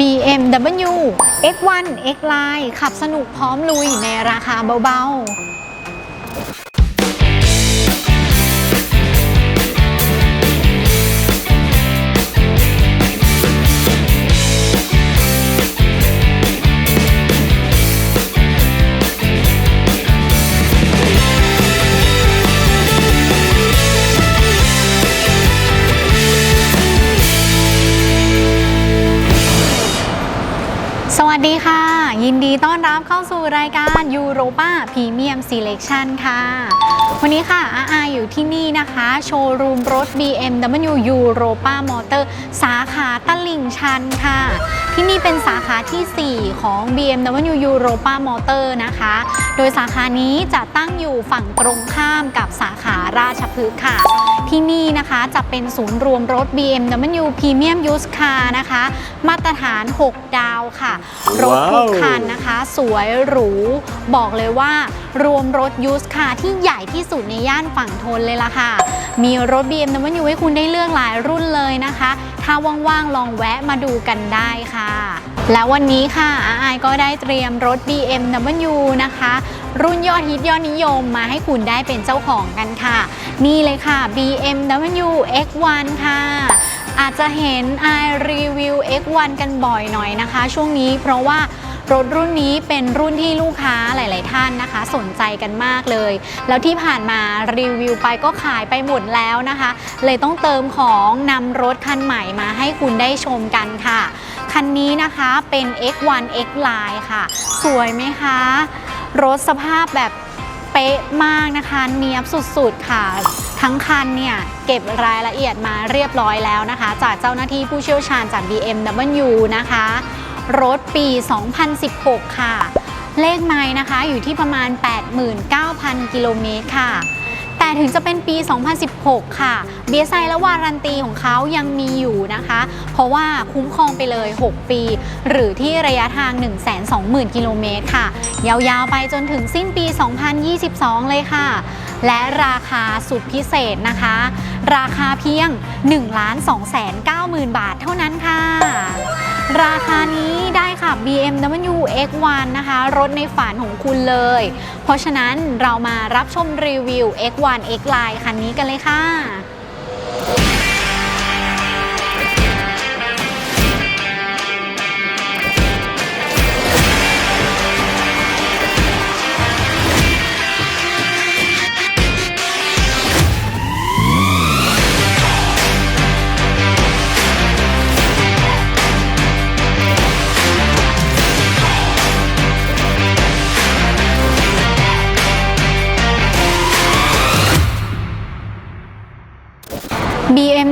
BMW X1 X Line ขับสนุกพร้อมลุยในราคาเบาๆ ดีค่ะ ยินดีต้อนรับเข้าสู่รายการ Europa Premium Selection ค่ะ วันนี้ค่ะอาอาอยู่ที่นี่นะคะ โชว์รูมรถ BMW Europa Motor สาขาตลิ่งชันค่ะ ที่นี่เป็นสาขาทีสี่4 ของ BMW Europa Motor นะคะ โดยสาขานี้จะตั้งอยู่ฝั่งตรงข้ามกับสาขาราชพฤกษ์ค่ะ ที่นี่นะคะจะเป็นศูนย์รวมรถ BMW Premium Used Car นะคะ มาตรฐาน 6 ดาวค่ะ รถทุกคันนะคะ สวยหรู บอกเลยว่ารวมรถยูสคาที่ใหญ่ที่สุดในย่านฝั่งทนเลยล่ะค่ะ มีรถ BMW ให้คุณได้เลือกหลายรุ่นเลยนะคะ ถ้าว่างๆลองแวะมาดูกันได้ค่ะ แล้ววันนี้ค่ะอาอายก็ได้เตรียมรถ BMW นะคะ รุ่นยอดฮิตยอดนิยมมาให้คุณได้เป็นเจ้าของกันค่ะ นี่เลยค่ะ BMW X1 ค่ะ อาจจะเห็นไอรีวิว X1 กันบ่อยหน่อยนะคะ ช่วงนี้เพราะว่ารถรุ่นนี้เป็นรุ่นที่ลูกค้าหลาย ๆ ท่านนะคะ สนใจกันมากเลย แล้วที่ผ่านมารีวิวไปก็ขายไปหมดแล้วนะคะ เลยต้องเติมของนำรถคันใหม่มาให้คุณได้ชมกันค่ะ คันนี้นะคะเป็น X1 X Line ค่ะ สวยไหมคะ รถสภาพแบบเป๊ะมากนะคะ เนียบสุดๆค่ะ ทั้งคันเนี่ย เก็บรายละเอียดมาเรียบร้อยแล้วนะคะ จากเจ้าหน้าที่ผู้เชี่ยวชาญจาก BMW นะคะ รถปี 2016 ค่ะ เลขไม้นะคะอยู่ที่ประมาณ 89,000 กิโลเมตรค่ะ แต่ถึงจะเป็นปี 2016 ค่ะเบียไซและวารันตีของเขายังมีอยู่นะคะ เพราะว่าคุ้มครองไปเลย 6 ปี หรือที่ระยะทาง 120,000 กิโลเมตรค่ะ ยาวๆไปจนถึงสิ้นปี 2022 เลยค่ะ และราคาสุดพิเศษนะคะ ราคาเพียง 1 2 9 0 0 0 0 บาทเท่านั้นค่ะ ราคานี้ได้ค่ะ BMW X1 นะคะ รถในฝันของคุณเลย เพราะฉะนั้นเรามารับชมรีวิว X1 X Line คันนี้กันเลยค่ะ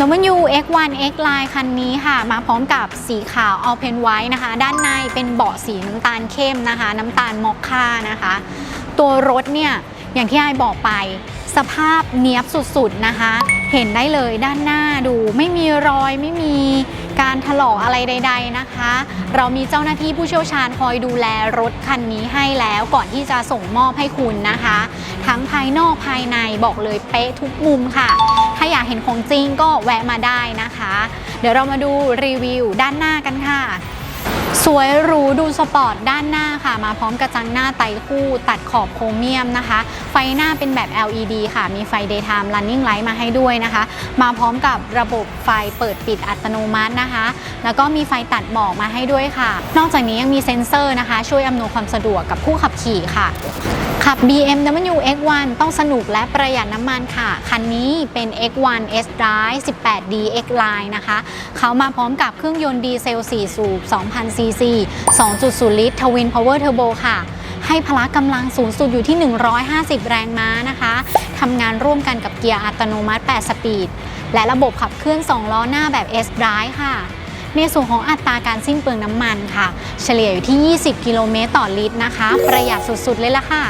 BMW X1 X Line คันนี้ค่ะ มาพร้อมกับสีขาว Open White นะคะ ด้านในเป็นเบาะสีน้ำตาลเข้มนะคะ น้ำตาลมอคค่านะคะ ตัวรถเนี่ย อย่างที่ไอบอกไป สภาพเนียบสุดๆนะคะ เห็นได้เลยด้านหน้าดู ไม่มีรอยไม่มี การถลอกอะไรใด ๆนะคะ เรามีเจ้าหน้าที่ผู้เชี่ยวชาญคอยดูแลรถคันนี้ให้แล้วก่อนที่จะส่งมอบให้คุณนะคะ ทั้งภายนอกภายในบอกเลยเป๊ะทุกมุมค่ะ ถ้าอยากเห็นของจริงก็แวะมาได้นะคะ เดี๋ยวเรามาดูรีวิวด้านหน้ากันค่ะ สวยหรูดูสปอร์ตด้านหน้าค่ะ มาพร้อมกระจังหน้าไตคู่ตัดขอบโครเมียมนะคะ ไฟหน้าเป็นแบบ LED ค่ะ มีไฟ daytime running light มาให้ด้วยนะคะ มาพร้อมกับระบบไฟเปิดปิดอัตโนมัตินะคะ แล้วก็มีไฟตัดหมอกมาให้ด้วยค่ะ นอกจากนี้ยังมีเซ็นเซอร์นะคะ ช่วยอำนวยความสะดวกกับผู้ขับขี่ค่ะขับ BMW X1 ต้องสนุกและประหยัดน้ำมันค่ะ คันนี้เป็น X1 S Drive 18D X Line นะคะ เขามาพร้อมกับเครื่องยนต์ดีเซล 4 สูบ 2,000ซีซี2.0 ลิตร Twin Power Turbo ค่ะ ให้พละกำลังสูงสุดอยู่ที่ 150 แรงม้านะคะทำงานร่วมกันกับเกียร์อัตโนมัติ 8 สปีด และระบบขับเคลื่อน 2 ล้อหน้าแบบ S Drive ค่ะในส่วนของอัตราการสิ้นเปลืองน้ำมันค่ะ เฉลี่ยอยู่ที่ 20 กิโลเมตรต่อลิตรนะคะ ประหยัดสุดๆเลยล่ะค่ะ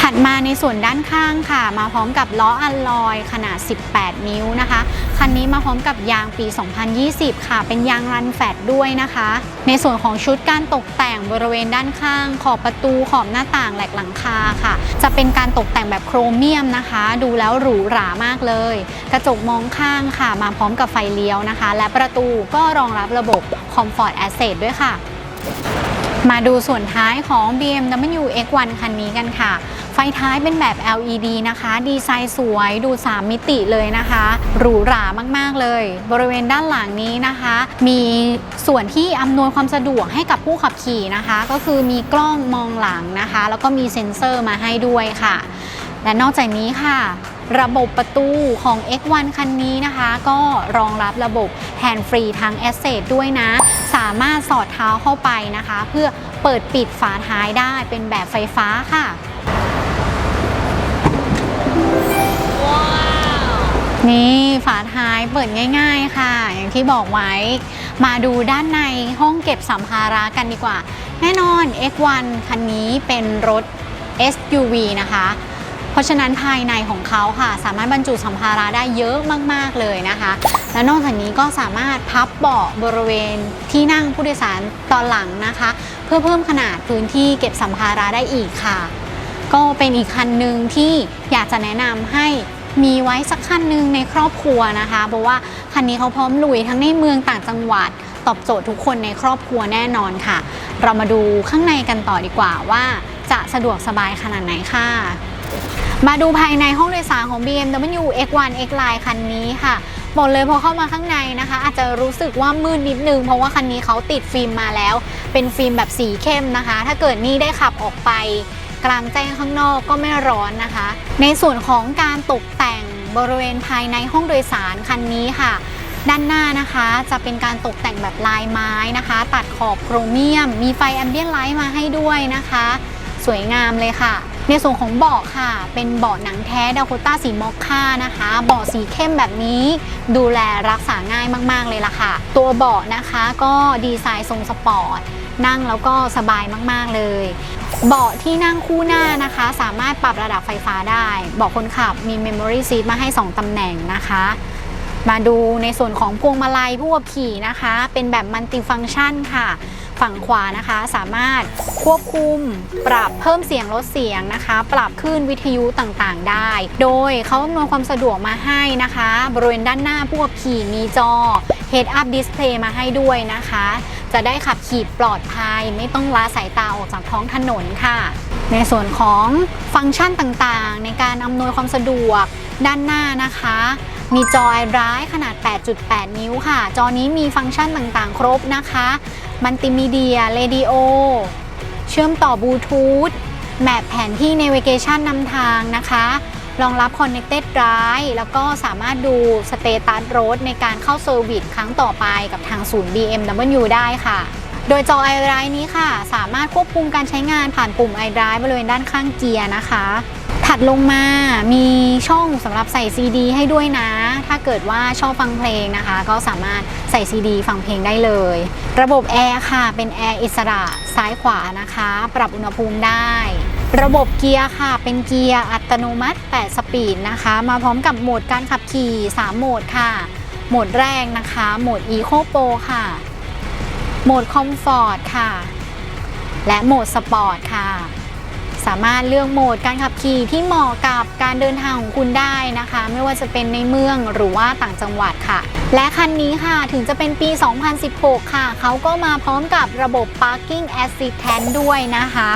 ถัดมาในส่วนด้านข้างค่ะ มาพร้อมกับล้ออัลลอยขนาด 18 นิ้วนะคะ คันนี้มาพร้อมกับยางปี 2020 ค่ะ เป็นยางรันแฟตด้วยนะคะ ในส่วนของชุดการตกแต่งบริเวณด้านข้าง ขอบประตู ขอบหน้าต่างแหลกหลังคาค่ะ จะเป็นการตกแต่งแบบโครเมียมนะคะ ดูแล้วหรูหรามากเลย กระจกมองข้างค่ะ มาพร้อมกับไฟเลี้ยวนะคะ และประตูก็รองรับระบบค Comfort Asset ด้วยค่ะ มาดูส่วนท้ายของ BMW X1 คันนี้กันค่ะ ไฟท้ายเป็นแบบ LED นะคะ ดีไซน์สวยดู 3 มิติเลยนะคะ หรูหรามากๆเลย บริเวณด้านหลังนี้นะคะ มีส่วนที่อำนวยความสะดวกให้กับผู้ขับขี่นะคะ ก็คือมีกล้องมองหลังนะคะ แล้วก็มีเซ็นเซอร์มาให้ด้วยค่ะ และนอกจากนี้ค่ะ ระบบประตูของ X1 คันนี้นะคะ ก็รองรับระบบ Hand Free ทาง Asset ด้วยนะ สามารถสอดเท้าเข้าไปนะคะ เพื่อเปิดปิดฝาท้ายได้เป็นแบบไฟฟ้าค่ะนี่ฝาท้ายเปิดง่ายๆค่ะ อย่างที่บอกไว้ มาดูด้านในห้องเก็บสัมภาระกันดีกว่า แน่นอน X1 คันนี้เป็นรถ SUV นะคะเพ ราะฉะนั้นภายในของเขาค่ะ สามารถบรรจุสัมภาระได้เยอะมาก ๆ เลยนะคะ และนอกจากนี้ก็สามารถพับเบาะบริเวณที่นั่งผู้โดยสารตอนหลังนะคะ เพื่อเพิ่มขนาดพื้นที่เก็บสัมภาระได้อีกค่ะ ก็เป็นอีกคันหนึ่งที่อยากจะแนะนำให้มีไว้สักคันหนึ่งในครอบครัวนะคะ เพราะว่าคันนี้เขาพร้อมลุยทั้งในเมืองต่างจังหวัด ตอบโจทย์ทุกคนในครอบครัวแน่นอนค่ะ เรามาดูข้างในกันต่อดีกว่าว่าจะสะดวกสบายขนาดไหนค่ะ มาดูภายในห้องโดยสารของ BMW X1 X Line คันนี้ค่ะ บอกเลยพอเข้ามาข้างในนะคะ อาจจะรู้สึกว่ามืดนิดนึง เพราะว่าคันนี้เขาติดฟิล์มมาแล้ว เป็นฟิล์มแบบสีเข้มนะคะ ถ้าเกิดนี่ได้ขับออกไป กลางแจ้งข้างนอกก็ไม่ร้อนนะคะ ในส่วนของการตกแต่งบริเวณภายในห้องโดยสารคันนี้ค่ะ ด้านหน้านะคะจะเป็นการตกแต่งแบบลายไม้นะคะ ตัดขอบโครเมียม มีไฟแอมเบียนไลท์มาให้ด้วยนะคะ สวยงามเลยค่ะ ในส่วนของเบาะค่ะ เป็นเบาะหนังแท้ดาโคต้าสีมอคค่านะคะเบาะสีเข้มแบบนี้ ดูแลรักษาง่ายมาก ๆ เลยล่ะค่ะ ตัวเบาะนะคะก็ดีไซน์ทรงสปอร์ตนั่งแล้วก็สบายมาก ๆ เลย เบาะที่นั่งคู่หน้านะคะ สามารถปรับระดับไฟฟ้าได้เบาะคนขับมี Memory Seat มาให้ 2ตำแหน่งนะคะ มาดูในส่วนของพวงมาลัยผู้ขับขี่นะคะ เป็นแบบมัลติฟัง c t ชันค่ะ ฝั่งขวานะคะ สามารถควบคุม ปรับเพิ่มเสียงลดเสียงนะคะ ปรับคลื่นวิทยุต่างๆ ได้ โดยเขาอำนวยความสะดวกมาให้นะคะ บริเวณด้านหน้าผู้ขับขี่มีจอ Head Up Display มาให้ด้วยนะคะ จะได้ขับขี่ปลอดภัย ไม่ต้องละสายตาออกจากท้องถนนค่ะ ในส่วนของฟังก์ชันต่างๆ ในการอำนวยความสะดวกด้านหน้านะคะมีจอไอร้ายขนาด 8.8 นิ้วค่ะ จอนี้มีฟังก์ชันต่างๆ ครบนะคะ มัลติมีเดียเรดิโอ เชื่อมต่อบลูทูธแมปแผนที่ Navigation นำทางนะคะ รองรับ Connected Drive แล้วก็สามารถดูสเตตัสรถในการเข้าเซอร์วิสครั้งต่อไปกับทางศูนย์ BMW ได้ค่ะ โดยจอ iDrive นี้ค่ะ สามารถควบคุมการใช้งานผ่านปุ่ม iDrive บริเวณด้านข้างเกียร์นะคะ ถัดลงมามีช่องสำหรับใส่ CD ให้ด้วยนะ ถ้าเกิดว่าชอบฟังเพลงนะคะ ก็สามารถใส่ CD ฟังเพลงได้เลย ระบบแอร์ค่ะ เป็นแอร์อิสระซ้ายขวานะคะ ปรับอุณหภูมิได้ ระบบเกียร์ค่ะ เป็นเกียร์อัตโนมัติ 8 สปีดนะคะ มาพร้อมกับโหมดการขับขี่ 3 โหมดค่ะ โหมดแรกนะคะ โหมด Eco Pro ค่ะ โหมด Comfort ค่ะ และโหมด Sport ค่ะ สามารถเลือกโหมดการขับขี่ที่เหมาะกับการเดินทางของคุณได้นะคะ ไม่ว่าจะเป็นในเมืองหรือว่าต่างจังหวัดค่ะ และคันนี้ค่ะถึงจะเป็นปี 2016 ค่ะ เขาก็มาพร้อมกับระบบ Parking Assistant ด้วยนะคะ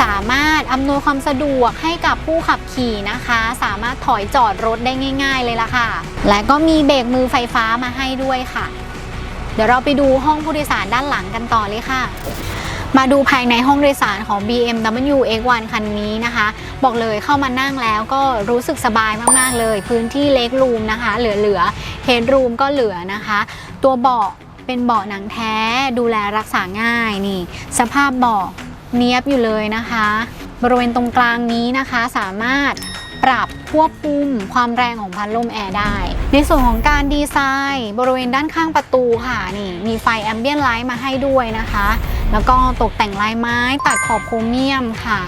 สามารถอำนวยความสะดวกให้กับผู้ขับขี่นะคะ สามารถถอยจอดรถได้ง่าย ๆ เลยล่ะค่ะ และก็มีเบรกมือไฟฟ้ามาให้ด้วยค่ะ เดี๋ยวเราไปดูห้องผู้โดยสารด้านหลังกันต่อเลยค่ะ มาดูภายในห้องโดยสารของ BMW X1 คันนี้นะคะ บอกเลยเข้ามานั่งแล้วก็รู้สึกสบายมาก ๆ เลย พื้นที่เล็กรูมนะคะ เหลือๆเฮดรูมก็เหลือนะคะ ตัวเบาะเป็นเบาะหนังแท้ดูแลรักษาง่ายนี่ สภาพเบาะเนี้ยบอยู่เลยนะคะ บริเวณตรงกลางนี้นะคะสามารถปรับควบคุมความแรงของพัดลมแอร์ได้ ในส่วนของการดีไซน์ บริเวณด้านข้างประตูค่ะนี่มีไฟแอมเบียนไลท์มาให้ด้วยนะคะ แล้วก็ตกแต่งลายไม้ตัดขอบโครเมียมค่ะ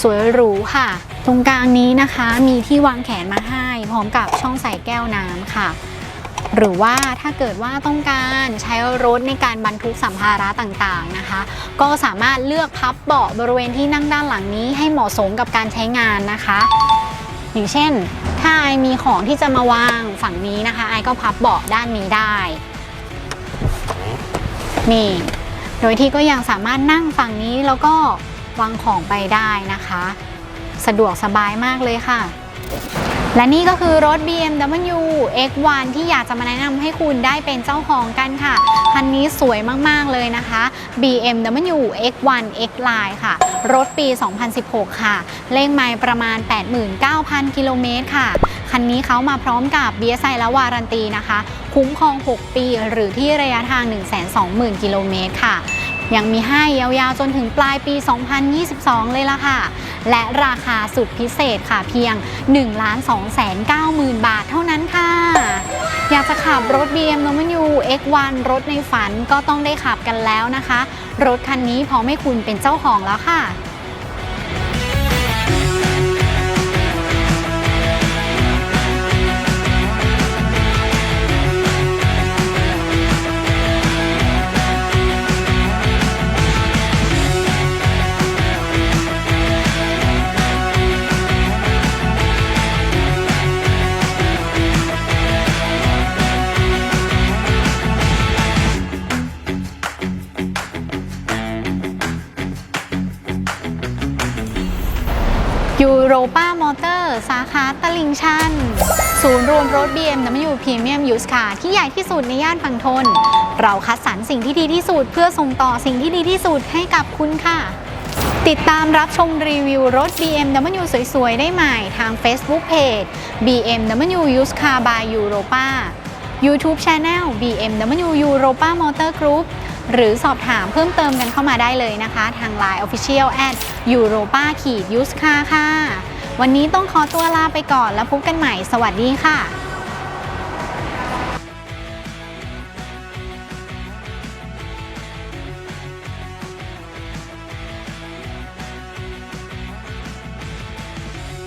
สวยหรูค่ะ ตรงกลางนี้นะคะมีที่วางแขนมาให้ พร้อมกับช่องใส่แก้วน้ำค่ะ หรือว่าถ้าเกิดว่าต้องการใช้รถในการบรรทุกสัมภาระต่างๆนะคะ ก็สามารถเลือกพับเบาะบริเวณที่นั่งด้านหลังนี้ให้เหมาะสมกับการใช้งานนะคะอย่างเช่น ถ้าไอมีของที่จะมาวางฝั่งนี้นะคะ ไอก็พับเบาะด้านนี้ได้ นี่ โดยที่ก็ยังสามารถนั่งฝั่งนี้แล้วก็วางของไปได้นะคะ สะดวกสบายมากเลยค่ะ และนี่ก็คือรถ BMW X1 ที่อยากจะมาแนะนำให้คุณได้เป็นเจ้าของกันค่ะ คันนี้สวยมากๆเลยนะคะ BMW X1 X Line ค่ะ รถปี 2016 ค่ะ เลขไมล์ประมาณ 89,000 กิโลเมตรค่ะ คันนี้เขามาพร้อมกับ BSI และวารันตีนะคะ คุ้มครอง 6 ปีหรือที่ระยะทาง 120,000 กิโลเมตรค่ะ ยังมีให้ยาวๆ จนถึงปลายปี 2022 เลยล่ะค่ะ และราคาสุดพิเศษค่ะเพียง 1 2 9 0 0 0 0 บาทเท่านั้นค่ะ อยากจะขับรถ BMW X1 รถในฝันก็ต้องได้ขับกันแล้วนะคะ รถคันนี้พร้อมให้คุณเป็นเจ้าของแล้วค่ะ ป้ามอเตอร์ สาขาตลิ่งชัน ศูนย์รวมรถ BMW Premium Used Car ที่ใหญ่ที่สุดในย่านฝั่งทน เราคัดสรรสิ่งที่ดีที่สุดเพื่อส่งต่อสิ่งที่ดีที่สุดให้กับคุณค่ะ ติดตามรับชมรีวิวรถ BMW สวยๆ ได้ใหม่ทาง Facebook Page BMW Used Car by Europa YouTube Channel BMW Europa Motor Group หรือสอบถามเพิ่มเติมกันเข้ามาได้เลยนะคะ ทาง Line Official at Europa ขีด Used Car ค่ะ วันนี้ต้องขอตัวลาไปก่อนแล้วพบกันใหม่ สวัสดีค่ะ